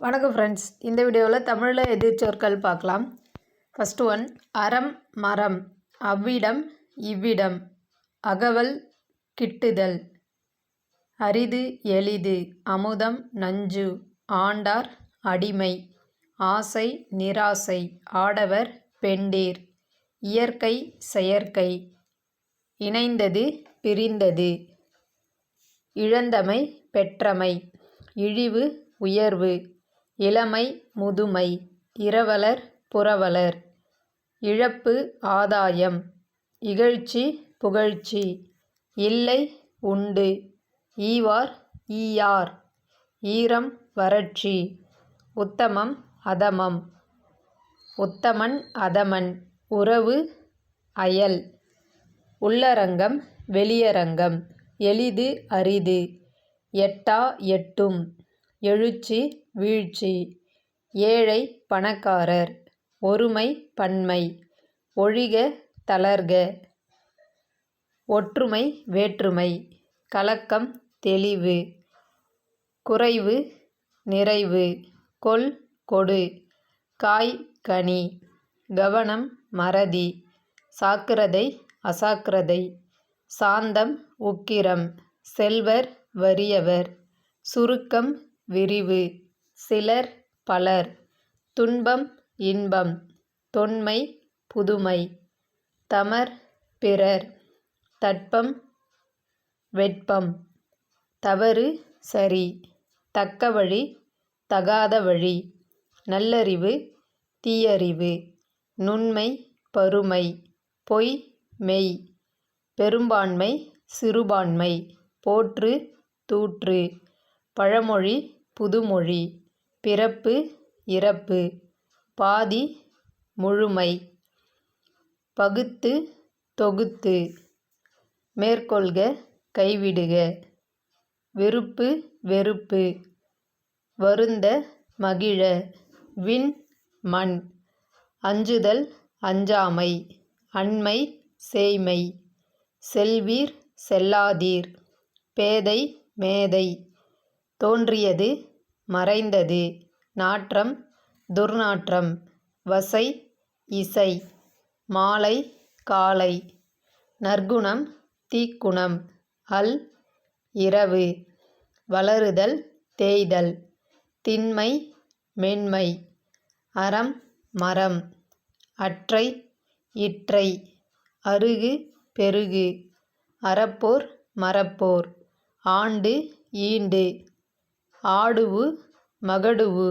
வணக்கம் ஃப்ரெண்ட்ஸ் இந்த வீடியோவில் தமிழில் எதிர்ச்சொற்கள் பார்க்கலாம்? ஃபஸ்ட்டு ஒன் அறம் மரம். அவ்விடம் இவ்விடம். அகவல் கிட்டுதல். அரிது எளிது. அமுதம் நஞ்சு. ஆண்டார் அடிமை. ஆசை நிராசை. ஆடவர் பெண்டீர். இயற்கை செயற்கை. இணைந்தது பிரிந்தது. இழந்தமை பெற்றமை. இழிவு உயர்வு. இளமை முதுமை இரவலர் புரவலர். இழப்பு ஆதாயம். இகழ்ச்சி புகழ்ச்சி. இல்லை உண்டு. ஈவார் ஈயார். ஈரம் வறட்சி. உத்தமம் அதமம். உத்தமன் அதமன். உறவு அயல். உள்ளரங்கம் வெளியரங்கம். எளிது அரிது. எட்டா எட்டும். எழுச்சி வீழ்ச்சி. ஏழை பணக்காரர் ஒருமை பன்மை. ஒழிக தளர்க. ஒற்றுமை வேற்றுமை. கலக்கம் தெளிவு. குறைவு நிறைவு. கொல் கொடு. காய் கனி. கவனம் மறதி. சாக்கிரதை அசாக்கிரதை. சாந்தம் உக்கிரம். செல்வர் வறியவர். சுருக்கம் விரிவு. சிலர் பலர். துன்பம் இன்பம். தொன்மை புதுமை. தமர் பிறர். தட்பம் வெட்பம். தவறு சரி. தக்க வழி தகாத வழி. நல்லறிவு தீயறிவு. நுண்மை பருமை. பொய் மெய். பெரும்பான்மை சிறுபான்மை. போற்று தூற்று. பழமொழி புதுமொழி பிறப்பு இறப்பு பாதி முழுமை பகுத்து தொகுத்து மேற்கொள்க கைவிடுக விருப்பு வெறுப்பு வருந்த மகிழ விண் மண் அஞ்சுதல் அஞ்சாமை அண்மை சேய்மை செல்வீர் செல்லாதீர் பேதை மேதை. தோன்றியது மறைந்தது. நாற்றம் துர்நாற்றம் வசை இசை மாலை காலை நற்குணம் தீக்குணம் அல் இரவு வளருதல் தேய்தல் திண்மை மென்மை அறம் மரம் அற்றை இற்றை அருகு பெருகு அறப்போர் மறப்போர் ஆண்டு ஈண்டு. ஆடுவு மகடுவு.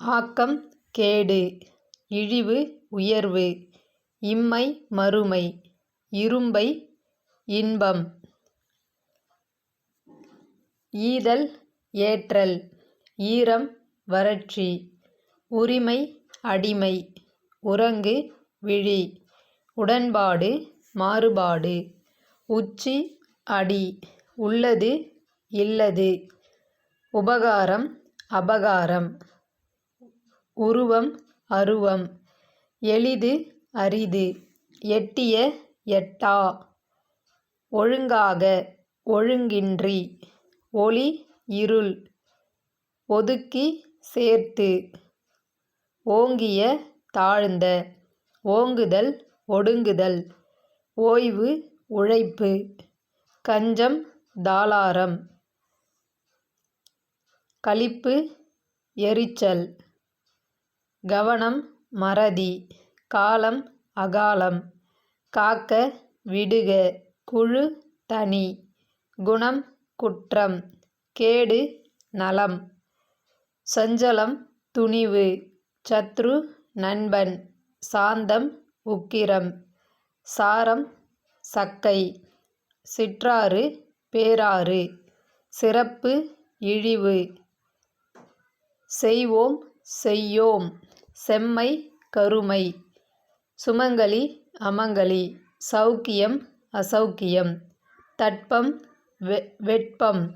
ஆக்கம் கேடு இழிவு உயர்வு இம்மை மறுமை இரும்பை இன்பம். ஈதல் ஏற்றல் ஈரம் வறட்சி உரிமை அடிமை உறங்கு விழி உடன்பாடு மாறுபாடு உச்சி அடி உள்ளது இல்லது. உபகாரம் அபகாரம். உருவம் அருவம். எளிது அரிது. எட்டிய எட்டா. ஒழுங்காக ஒழுங்கின்றி. ஒளி இருள். ஒதுக்கி சேர்த்து. ஓங்கிய தாழ்ந்த. ஓங்குதல் ஒடுங்குதல். ஓய்வு உழைப்பு. கஞ்சம் தாளாரம். களிப்பு எரிச்சல். கவனம் மறதி. காலம் அகாலம். காக்க விடுக. குழு தனி. குணம் குற்றம். கேடு நலம். சஞ்சலம் துணிவு. சத்ரு நண்பன். சாந்தம் உக்கிரம். சாரம் சக்கை. சிற்றாறு பேராறு. சிறப்பு இழிவு. செய்வோம் செய்யோம். செம்மை கருமை. சுமங்கலி அமங்கலி. சௌக்கியம் அசௌக்கியம். தட்பம் வெ வெட்பம்.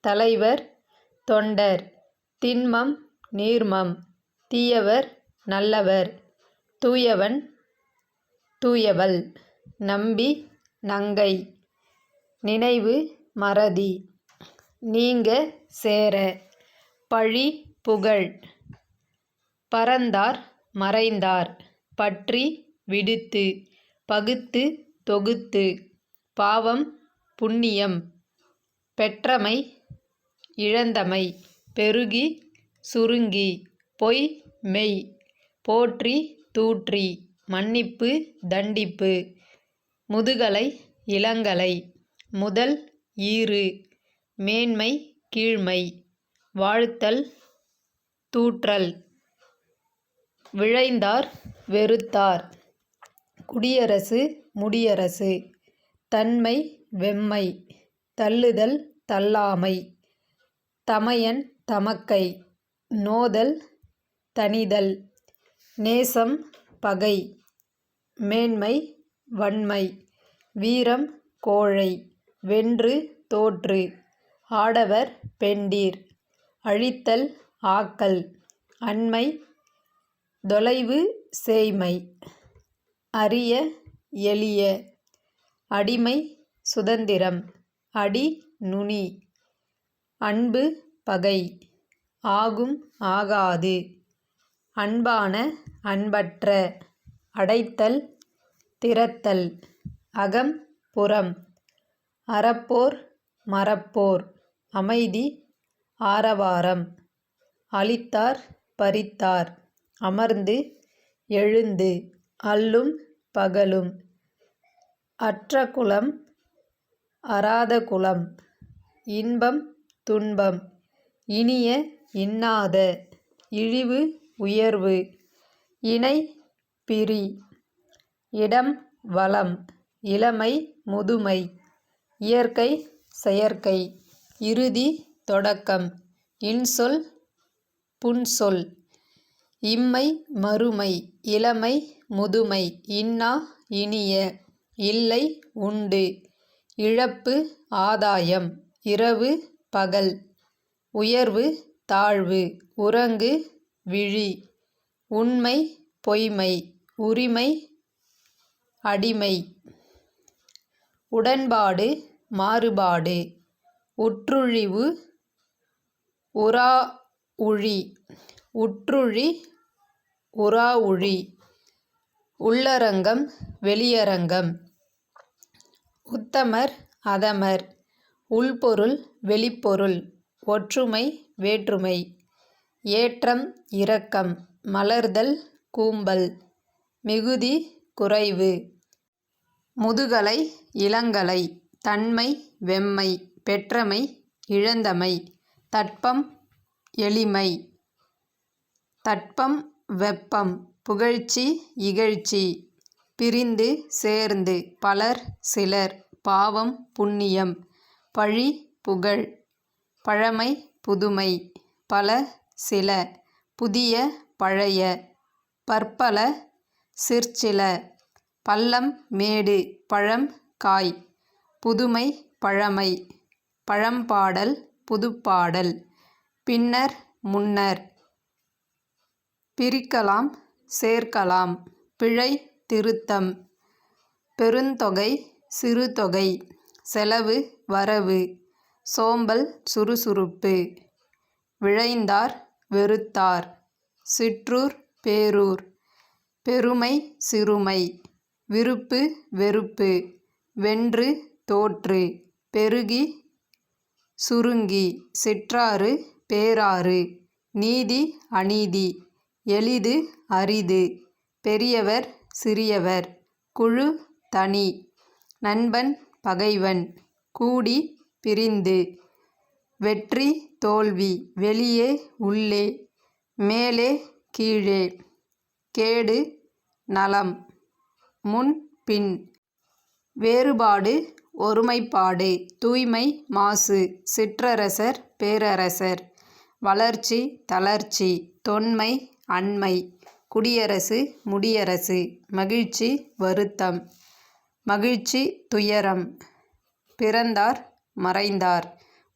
தலைவர் தொண்டர். திண்மம் நீர்மம். தீயவர் நல்லவர். தூயவன் தூயவள். நம்பி நங்கை. நினைவு மறதி. நீங்க சேர. பழி புகழ். பறந்தார் மறைந்தார் பற்றி விடுத்து பகுத்து தொகுத்து பாவம் புண்ணியம் பெற்றமை இழந்தமை பெருகி சுருங்கி பொய் மெய் போற்றி தூற்றி மன்னிப்பு தண்டிப்பு முதுகலை இளங்கலை முதல் ஈறு மேன்மை கீழ்மை வாழ்த்தல் தூற்றல். விழைந்தார் வெறுத்தார். குடியரசு முடியரசு. தன்மை வெம்மை. தள்ளுதல் தள்ளாமை. தமையன் தமக்கை. நோதல் தணிதல். நேசம் பகை. மேன்மை வன்மை. வீரம் கோழை. வென்று தோற்று. ஆடவர் பெண்டீர். அழித்தல் ஆக்கல் அண்மை தொலைவு சேய்மை அரிய எளிய அடிமை சுதந்திரம் அடி நுனி அன்பு பகை ஆகும் ஆகாது அன்பான அன்பற்ற அடைத்தல் திறத்தல் அகம் புறம் அறப்போர் மறப்போர் அமைதி ஆரவாரம். அளித்தார் பறித்தார். அமர்ந்து எழுந்து அல்லும் பகலும். அற்ற குலம் அராத குலம். இன்பம் துன்பம். இனிய இன்னாத. இழிவு உயர்வு. இணை பிரி. இடம் வளம். இளமை முதுமை. இயற்கை செயற்கை. இறுதி தொடக்கம். இன்சொல் புன்சொல். இம்மை மறுமை இளமை முதுமை இன்னா இனிய இல்லை உண்டு. இழப்பு ஆதாயம் இரவு பகல். உயர்வு தாழ்வு உறங்கு விழி. உண்மை பொய்மை உரிமை அடிமை. உடன்பாடு மாறுபாடு உற்றுழிவு உரா உழி. உற்றுழி உறாவுழி. உள்ளரங்கம் வெளியரங்கம். உத்தமர் அதமர். உள்பொருள் வெளிப்பொருள். ஒற்றுமை வேற்றுமை. ஏற்றம் இரக்கம். மலர்தல் கூம்பல். மிகுதி குறைவு. முதுகலை இளங்கலை. தன்மை வெம்மை. பெற்றமை இழந்தமை. தட்பம் எளிமை. தட்பம் வெப்பம் புகழ்ச்சி இகழ்ச்சி. பிரிந்து சேர்ந்து பலர் சிலர் பாவம் புண்ணியம். பழி புகழ். பழமை புதுமை. பல சில. புதிய பழைய. பற்பல சிற்சில. பள்ளம் மேடு பழம் காய். புதுமை பழமை. பழம்பாடல் புதுப்பாடல். பின்னர் முன்னர். பிரிக்கலாம் சேர்க்கலாம். பிழை திருத்தம். பெருந்தொகை சிறுதொகை. செலவு வரவு. சோம்பல் சுறுசுறுப்பு. விழைந்தார் வெறுத்தார். சிற்றூர் பேரூர். பெருமை சிறுமை. விருப்பு வெறுப்பு. வென்று தோற்று. பெருகி சுருங்கி. சிற்றாறு பேராறு. நீதி அநீதி. எளிது அரிது. பெரியவர் சிறியவர். குழு தனி. நண்பன் பகைவன். கூடி பிரிந்து. வெற்றி தோல்வி. வெளியே உள்ளே. மேலே கீழே. கேடு நலம். முன் பின். வேறுபாடு ஒருமைப்பாடு. தூய்மை மாசு. சிற்றரசர் பேரரசர். வளர்ச்சி தளர்ச்சி தொன்மை அண்மை குடியரசு முடியரசு மகிழ்ச்சி வருத்தம் மகிழ்ச்சி துயரம் பிறந்தார் மறைந்தார்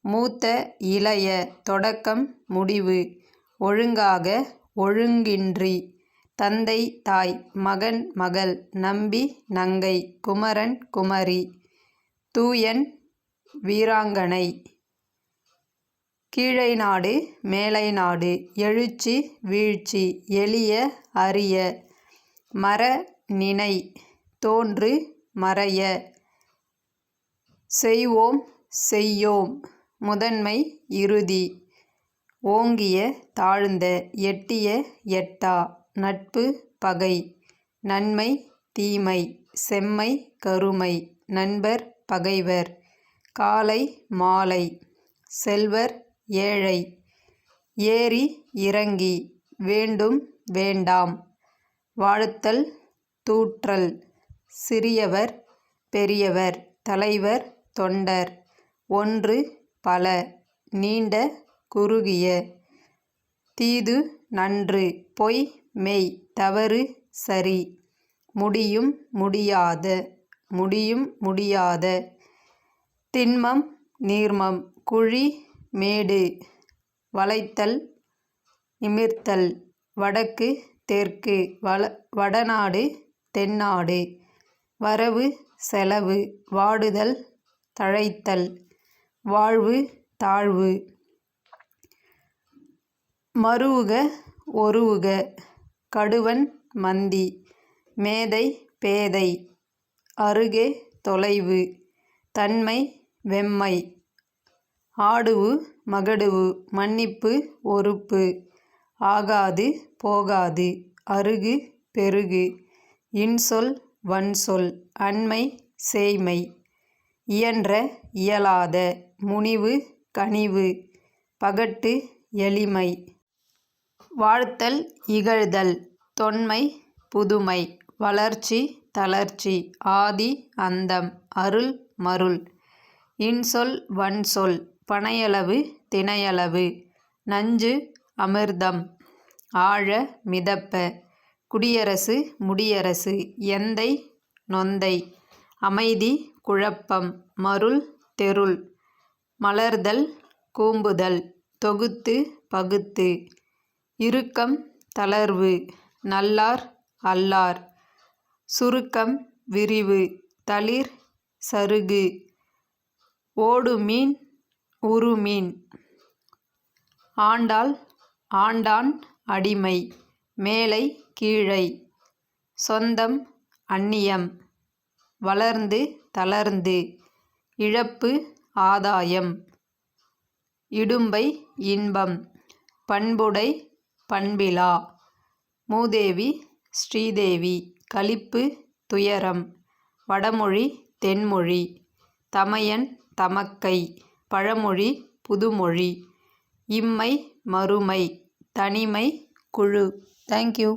மூத்த இளைய தொடக்கம் முடிவு ஒழுங்காக ஒழுங்கின்றி தந்தை தாய் மகன் மகள் நம்பி நங்கை குமரன் குமரி தூயன் வீராங்கனை. கீழை நாடு மேலை நாடு எழுச்சி வீழ்ச்சி எளிய அரிய மர நினை தோன்று மறைய. செய்வோம் செய்யோம் முதன்மை இறுதி. ஓங்கிய தாழ்ந்த எட்டிய எட்டா நட்பு பகை. நன்மை தீமை செம்மை கருமை நண்பர் பகைவர். காலை மாலை. செல்வர் ஏழை. ஏறி இறங்கி வேண்டும் வேண்டாம். வாழ்த்தல் தூற்றல். சிறியவர் பெரியவர். தலைவர் தொண்டர். ஒன்று பல. நீண்ட குறுகிய. தீது நன்று. பொய் மெய். தவறு சரி. முடியும் முடியாத. முடியும் முடியாத. திண்மம் நீர்மம். குழி மேடு வளைத்தல் நிமிர்த்தல் வடக்கு தெற்கு வள வடநாடு தென்னாடு வரவு செலவு வாடுதல் தழைத்தல் வாழ்வு தாழ்வு. மருவுக ஒருவுக கடுவன் மந்தி மேதை பேதை அருகே தொலைவு தன்மை வெம்மை. ஆடுவு மகடுவு மன்னிப்பு ஒறுப்பு. ஆகாது போகாது. அருகு பெருகு. இன்சொல் வன்சொல். அண்மை சேய்மை. இயன்ற இயலாத. முனிவு கனிவு. பகட்டு எளிமை. வாழ்த்தல் இகழ்தல். தொன்மை புதுமை. வளர்ச்சி தளர்ச்சி. ஆதி அந்தம். அருள் மருள். இன்சொல் வன்சொல். பனையளவு தினையளவு நஞ்சு அமிர்தம் ஆழ மிதப்ப குடியரசு முடியரசு எந்தை நொந்தை அமைதி குழப்பம் மருள் தெருள் மலர்தல் கூம்புதல் தொகுத்து பகுத்து இறுக்கம் தளர்வு நல்லார் அல்லார் சுருக்கம் விரிவு தளிர் சருகு ஓடு மீன் ஓடுமீன் உறுமீன் ஆண்டாள் ஆண்டான் அடிமை மேலை கீழை சொந்தம் அந்நியம் வளர்ந்து தளர்ந்து இழப்பு ஆதாயம் இடும்பை இன்பம் பண்புடை பண்பிலா மூதேவி ஸ்ரீதேவி கழிப்பு துயரம் வடமொழி தென்மொழி தமையன் தமக்கை பழமொழி புதுமொழி. இம்மை மறுமை தனிமை குழு. தேங்க்யூ